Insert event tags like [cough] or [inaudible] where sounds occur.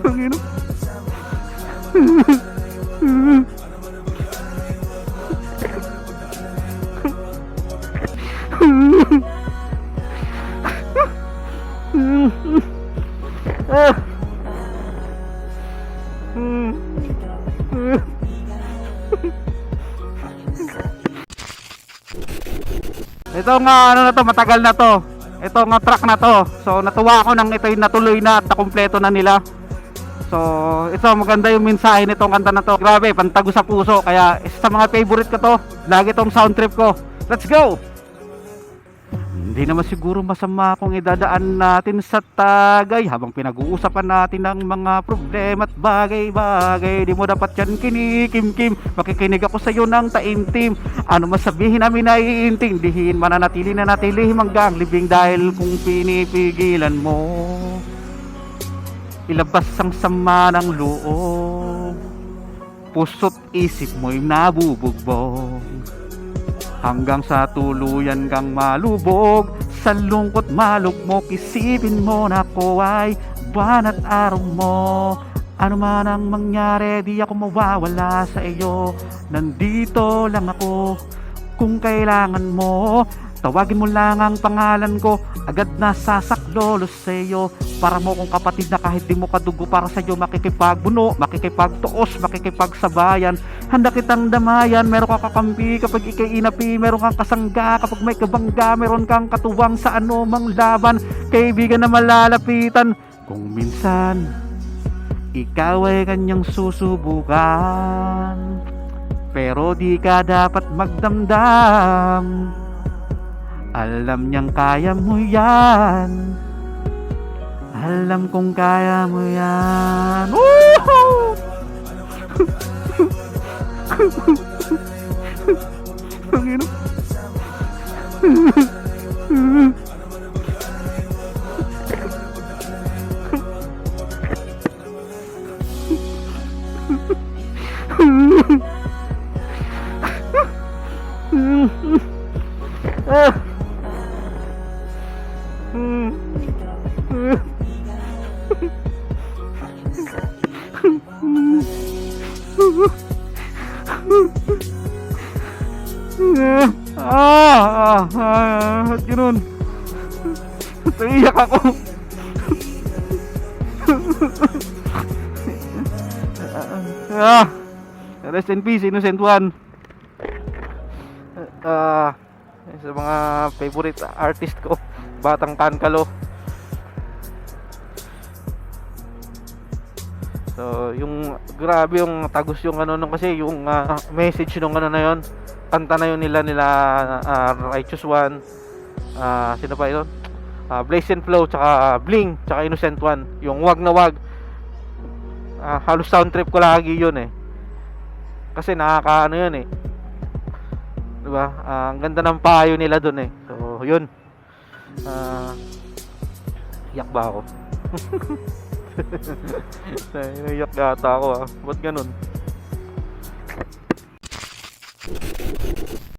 Ang ina. Ah. Mm. Ito nga ano na to, matagal na to. Ito nga truck na to. So natuwa ako nang ito yung natuloy na at nakumpleto na nila. So ito maganda yung mensahe nitong kanta na to. Grabe, pantago sa puso. Kaya isa sa mga favorite ko to. Lagi tong sound trip ko. Let's go! Hindi naman siguro masama kung idadaan natin sa tagay habang pinag-uusapan natin ng mga problema at bagay-bagay. Di mo dapat yan kinikim-kim. Makikinig ako sa iyo ng taimtim. Ano masabihin namin na iintindihin. Mananatili na natili hanggang libing dahil kung pinipigilan mo. Ilabas ang sama ng loob. Puso't isip mo'y nabubugbog. Hanggang sa tuluyan kang malubog Sa lungkot malugmok Isipin mo na ako ay buwan at araw mo. Ano man ang mangyari Di ako mawawala sa iyo. Nandito lang ako Kung kailangan mo Tawagin mo lang ang pangalan ko. Agad na sasaklolo sa iyo Para mo kong kapatid na kahit di mo kadugo Para sa iyo makikipagbuno Makikipagtuos, makikipagsabayan. Handa kitang damayan, meron kang kakampi. Kapag ikay inapi, meron kang kasangga. Kapag may kabangga, meron kang katuwang sa anumang laban, kaibigan na malalapitan. Kung minsan, ikaw ay kanyang susubukan, pero di ka dapat magdamdam. Alam niyang kaya mo yan. Alam kong kaya mo yan. Woohoo! Ang ina. Ah. Ah, ah, ah, ba't ganun? Naiyak ako. ah, rest in peace, Innocent One. Ah, sa mga favorite artist ko, Batang Kankalo. So, yung grabe yung tagos yung ano nung kasi yung ah, message nung ano na yon. Kanta na yun nila nila ah, Righteous One. Ah, sino pa yun? Ah, Blaze and Flow tsaka Bling tsaka Innocent One. Yung wag na wag. Ah, halos sound trip ko lagi yun eh. Kasi nakakaano yun eh. 'Di ba? Ah, ang ganda ng payo nila doon eh. So, yun. Ah, yak ba ako? [laughs] [laughs] Naiyak yata ako ah. Ba't ganun?